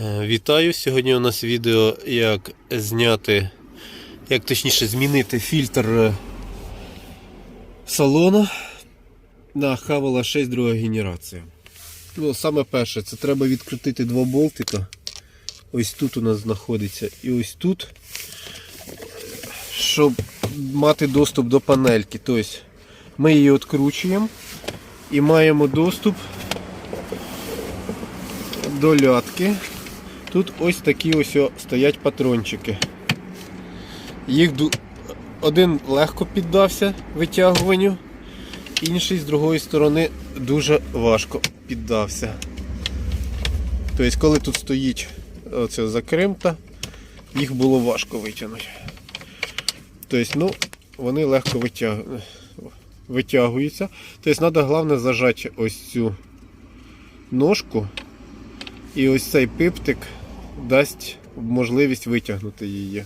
Е, Вітаю! Сьогодні у нас відео, як зняти, як точніше змінити фільтр е, салону на Хавела 6 друга генерація. Ну, саме перше, це треба відкрутити два болтика. Ось тут у нас знаходиться і ось тут, щоб мати доступ до панельки. Тобто ми її відкручуємо і маємо доступ до лятки. Тут ось такі ось стоять патрончики. Їх один легко піддався витягуванню, інший з другої сторони дуже важко піддався. Тобто, коли тут стоїть оце закримта, їх було важко витягнути. Тобто, ну, вони легко витяг- витягуються. Тобто, треба головне зажати ось цю ножку. І ось цей пиптик дасть можливість витягнути її.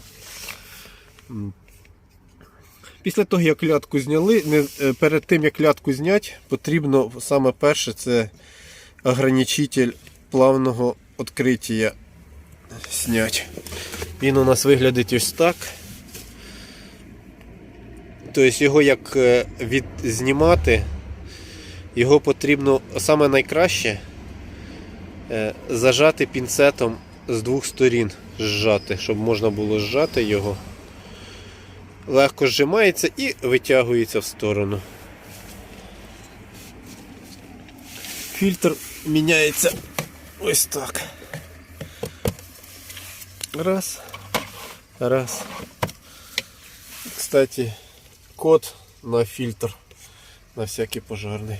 Після того, як лятку зняли, е, перед тим як лятку зняти, потрібно саме перше це ограничитель плавного відкриття зняти. Він у нас виглядить ось так. Тобто його як е, від, знімати, його потрібно саме найкраще е, зажати пінцетом з двох сторін, зжати, щоб можна було зжати його. Легко зжимається і витягується в сторону. Фільтр міняється ось так. Раз. Раз. Кстати, код на фільтр на всякий пожарний.